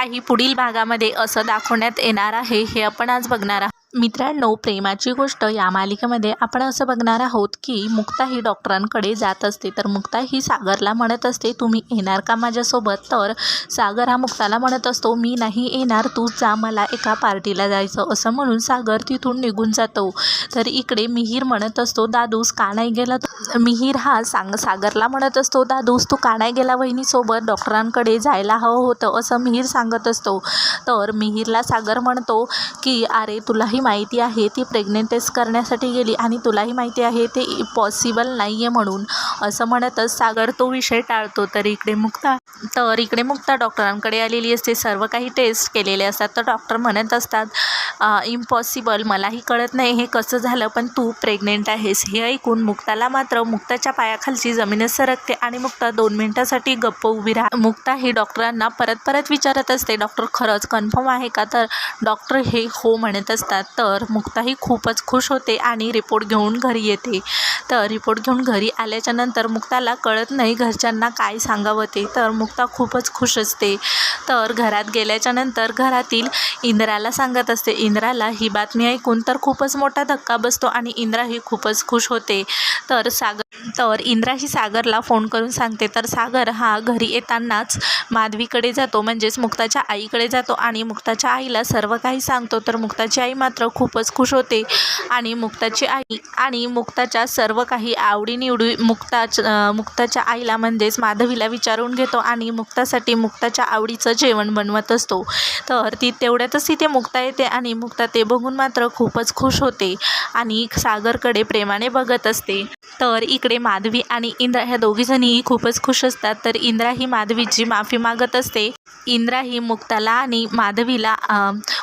काही पुढील भागामध्ये असं दाखवण्यात येणार आहे हे आपण आज बघणार आहोत. मित्रांनो प्रेमाची गोष्ट या मालिकेमध्ये आपण असं बघणार आहोत की मुक्ता ही डॉक्टरांकडे जात असते. तर मुक्ता ही सागरला म्हणत असते तुम्ही येणार का माझ्यासोबत? तर सागर हा मुक्ताला म्हणत असतो मी नाही येणार तूच जा मला एका पार्टीला जायचं. असं म्हणून सागर तिथून निघून जातो. तर इकडे मिहीर म्हणत असतो दादूस का नाही गेला मिहीर हा सांग सागरला म्हणत असतो दादूस तू का नाही गेला वहिनीसोबत? डॉक्टरांकडे जायला हवं होतं. असं मिहीर सांगत असतो. तर मिहीरला सागर म्हणतो की अरे तुलाही जी माहिती आहे ती प्रेग्नेंट टेस्ट करण्यासाठी गेली आणि तुलाही माहिती आहे ते पॉसिबल नाही आहे म्हणून. असं म्हणतच सागर तो विषय टाळतो. तर इकडे मुक्ता तर इकडे मुक्ता डॉक्टरांकडे आलेली असते. सर्व काही टेस्ट केलेले असतात. तर डॉक्टर म्हणत असतात इम्पॉसिबल मलाही कळत नाही हे कसं झालं पण तू प्रेग्नेंट आहेस. हे ऐकून मुक्ताला मात्र मुक्ताच्या पायाखालची जमीनच सरकते आणि मुक्ता दोन मिनिटासाठी गप्प उभी राहा मुक्ता ही डॉक्टरांना परत परत विचारत असते डॉक्टर खरंच कन्फर्म आहे का? तर डॉक्टर हे हो म्हणत असतात. तर मुक्ताही खूपच खुश होते आणि रिपोर्ट घेऊन घरी येते. तर रिपोर्ट घेऊन घरी आल्याच्यानंतर मुक्ताला कळत नाही घरच्यांना काय सांगावं ते. तर मुक्ता खूपच खुश असते. तर घरात गेल्याच्यानंतर घरातील इंद्राला सांगत असते. इंद्राला ही बातमी ऐकून तर खूपच मोठा धक्का बसतो आणि इंद्राही खूपच खुश होते. तर सागर तर इंद्रा ही सागरला फोन करून सांगते तर सागर हा घरी येतानाच माधवीकडे जातो म्हणजेच मुक्ताच्या आईकडे जातो आणि मुक्ताच्या आईला सर्व काही सांगतो. तर मुक्ताची आई मात्र खूपच खुश होते आणि मुक्ताची आई आणि मुक्ताच्या सर्व काही आवडीनिवडी मुक्ताच मुक्ताच्या आईला म्हणजेच माधवीला विचारून घेतो आणि मुक्तासाठी मुक्ताच्या आवडीचं जेवण बनवत असतो. तर ती तेवढ्यातच तिथे मुक्ता येते आणि मुक्ता ते बघून मात्र खूपच खुश होते आणि सागरकडे प्रेमाने बघत असते. तर इकडे माधवी आणि इंद्रा ह्या दोघीजणीही खूपच खुश असतात. तर इंद्रा ही माधवीची माफी मागत असते. इंद्रा ही मुक्ताला आणि माधवीला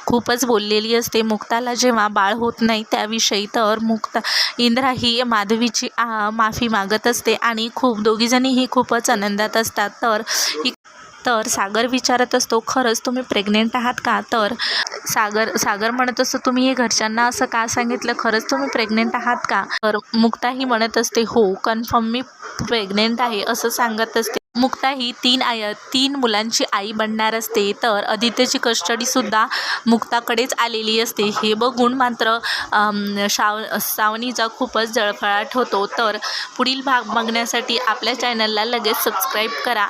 खूपच बोललेली असते. मुक्ताला जेव्हा बाळ होत नाही त्याविषयी तर मुक्ता इंद्रा ही माधवीची माफी मागत असते आणि खूप दोघीजणीही खूपच आनंदात असतात. तर तर सागर विचारत असतो खरंच तुम्ही प्रेग्नेंट आहात का? तर सागर सागर म्हणत असतो तुम्ही हे घरच्यांना असं का सांगितलं? खरंच तुम्ही प्रेग्नेंट आहात का? तर मुक्ताही म्हणत असते हो कन्फर्म मी प्रेग्नेंट आहे असं सांगत असते. मुक्ता ही तीन आय तीन मुलांची आई बनणार असते. तर आदित्यची कस्टडीसुद्धा मुक्ताकडेच आलेली असते. हे बघून मात्र शाव सावनीचा खूपच जळफळाट होतो. तर पुढील भाग बघण्यासाठी आपल्या चॅनलला लगेच सबस्क्राईब करा